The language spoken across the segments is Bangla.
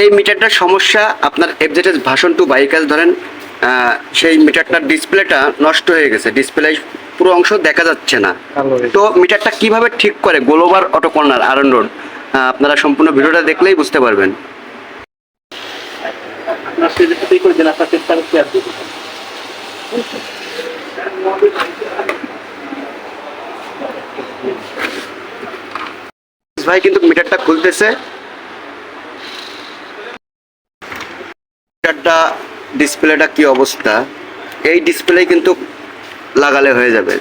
এই মিটারটার সমস্যা আপনার এফজেটেস ভাষণ টু বাইকাস ধরেন সেই মিটারটার ডিসপ্লেটা নষ্ট হয়ে গেছে। ডিসপ্লে পুরো অংশ দেখা যাচ্ছে না। তো মিটারটা কীভাবে ঠিক করে? গ্লোবাল অটো কর্নার আরন রোড আপনারা সম্পূর্ণ ভিডিওটা দেখলেই বুঝতে পারবেন। ভাই কিন্তু মিটারটা খুলতেছে। মিটারটা ডিসপ্লেটা কি অবস্থা? এই ডিসপ্লে কিন্তু লাগালে হয়ে যাবে।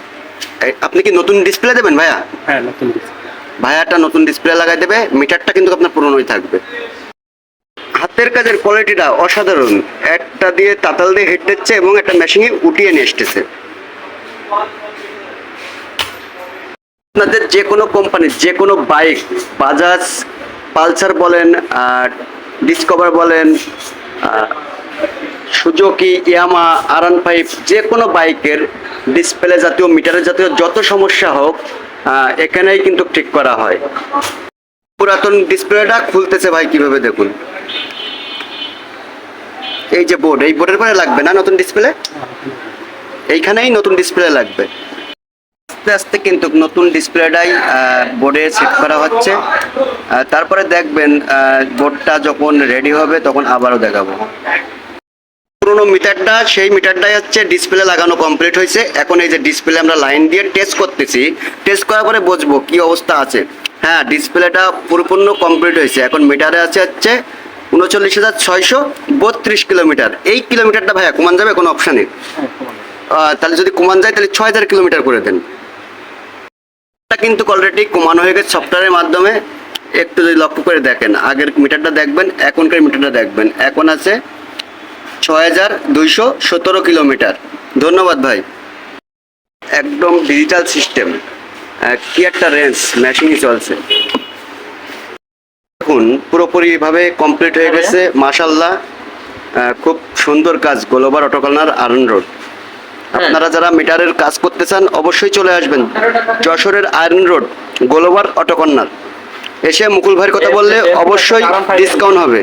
আপনি কি নতুন ডিসপ্লে দেবেন ভাইয়া? হ্যাঁ নতুন ভাইয়াটা নতুন ডিসপ্লে লাগাই দেবে মিটারটা কিন্তু আপনার পুরনোই থাকবে। হাতের কাজের কোয়ালিটিটা অসাধারণ। একটা দিয়ে তাতাল দিয়ে হেঁট দিচ্ছে এবং একটা মেশিনে উঠিয়ে নিয়ে এসতেছে আপনাদের যে কোনো কোম্পানির যে কোনো বাইক বাজাজ পালসার বলেন আর ডিসকভার বলেন Suzuki, Yamaha, R one five যে কোনো বাইকের ডিসপ্লে জাতীয়, মিটারের জাতীয় যত সমস্যা হোক এখানেই কিন্তু ঠিক করা হয়। পুরাতন ডিসপ্লেটা খুলতেছে ভাই, কীভাবে দেখুন? এই যে বোর্ড, এই বোর্ডের পরে লাগবে না নতুন ডিসপ্লে? এইখানেই নতুন ডিসপ্লে লাগবে। আস্তে আস্তে কিন্তু নতুন ডিসপ্লেটাই বোর্ডে সেট করা হচ্ছে। তারপরে দেখবেন বোর্ডটা যখন রেডি হবে, তখন আবারও দেখাবো। পুরোনো মিটারটা, সেই মিটারটাই হচ্ছে ডিসপ্লে লাগানো কমপ্লিট হয়েছে। এখন এই যে ডিসপ্লে আমরা লাইন দিয়ে টেস্ট করতেছি। টেস্ট করার পরে বুঝব কি অবস্থা আছে। হ্যাঁ ডিসপ্লেটা পুরোপূর্ণ কমপ্লিট হয়েছে। এখন মিটারে আছে হচ্ছে উনচল্লিশ হাজার ছয়শো বত্রিশ কিলোমিটার। এই কিলোমিটারটা ভাইয়া কমান যাবে? কোনো অপশানে তাহলে যদি কমান যায়, তাহলে ছয় হাজার কিলোমিটার করে দেন। কিন্তু অলরেডি কমানো হয়ে গেছে সফটওয়্যারের মাধ্যমে। একটু যদি লক্ষ্য করে দেখেন, আগের মিটারটা দেখবেন, এখনকার মিটারটা দেখবেন। এখন আছে ছয় হাজার দুইশো সতেরো কিলোমিটার। ধন্যবাদ ভাই। একদম ডিজিটাল সিস্টেম কি একটা রেঞ্জ মেশিনই চলছে। দেখুন পুরোপুরিভাবে কমপ্লিট হয়ে গেছে। মাশাল্লাহ আহ, খুব সুন্দর কাজ গ্লোবাল অটোকর্নার আরন রোড আপনারা যারা মিটারের কাজ করতে চান অবশ্যই চলে আসবেন। যশোরের আয়রন রোড গোলোবার অটোকর্নার এসে মুকুল ভাইয়ের কথা বললে অবশ্যই ডিসকাউন্ট হবে।